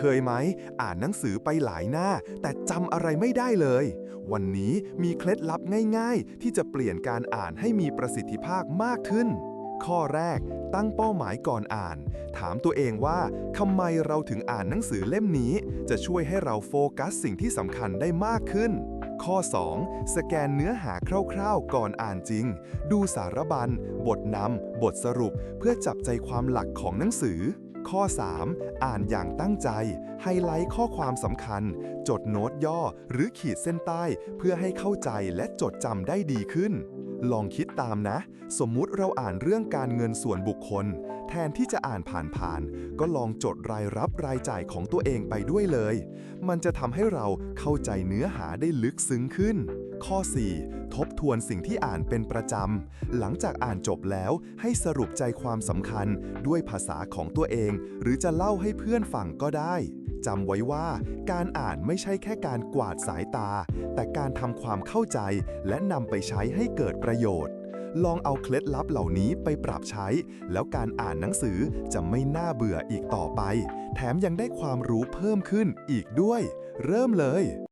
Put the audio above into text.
เคยไหม อ่านหนังสือไปหลายหน้า แต่จำอะไรไม่ได้เลย วันนี้มีเคล็ดลับง่าย ๆ ที่จะเปลี่ยนการอ่านให้มีประสิทธิภาพมากขึ้น ข้อแรก ตั้งเป้าหมายก่อนอ่าน ถามตัวเองว่าทำไมเราถึงอ่านหนังสือเล่มนี้ จะช่วยให้เราโฟกัสสิ่งที่สำคัญได้มากขึ้นข้อ 2. สแกนเนื้อหาคร่าวๆ ก่อนอ่านจริง ดูสารบัญ บทนำ บทสรุป เพื่อจับใจความหลักของหนังสือ ข้อ 3. อ่านอย่างตั้งใจ ไฮไลท์ข้อความสำคัญ จดโน้ตย่อ หรือขีดเส้นใต้ เพื่อให้เข้าใจและจดจำได้ดีขึ้น ลองคิดตามนะ สมมุติเราอ่านเรื่องการเงินส่วนบุคคล แทนที่จะอ่านผ่านๆ ก็ลองจดรายรับรายจ่ายของตัวเองไปด้วยเลย มันจะทำให้เราเข้าใจเนื้อหาได้ลึกซึ้งขึ้น ข้อ 4. ทบทวนสิ่งที่อ่านเป็นประจำ หลังจากอ่านจบแล้วให้สรุปใจความสำคัญด้วยภาษาของตัวเอง หรือจะเล่าให้เพื่อนฟังก็ได้จำไว้ว่าการอ่านไม่ใช่แค่การกวาดสายตา แต่การทำความเข้าใจและนำไปใช้ให้เกิดประโยชน์ ลองเอาเคล็ดลับเหล่านี้ไปปรับใช้ แล้วการอ่านหนังสือจะไม่น่าเบื่ออีกต่อไป แถมยังได้ความรู้เพิ่มขึ้นอีกด้วย เริ่มเลย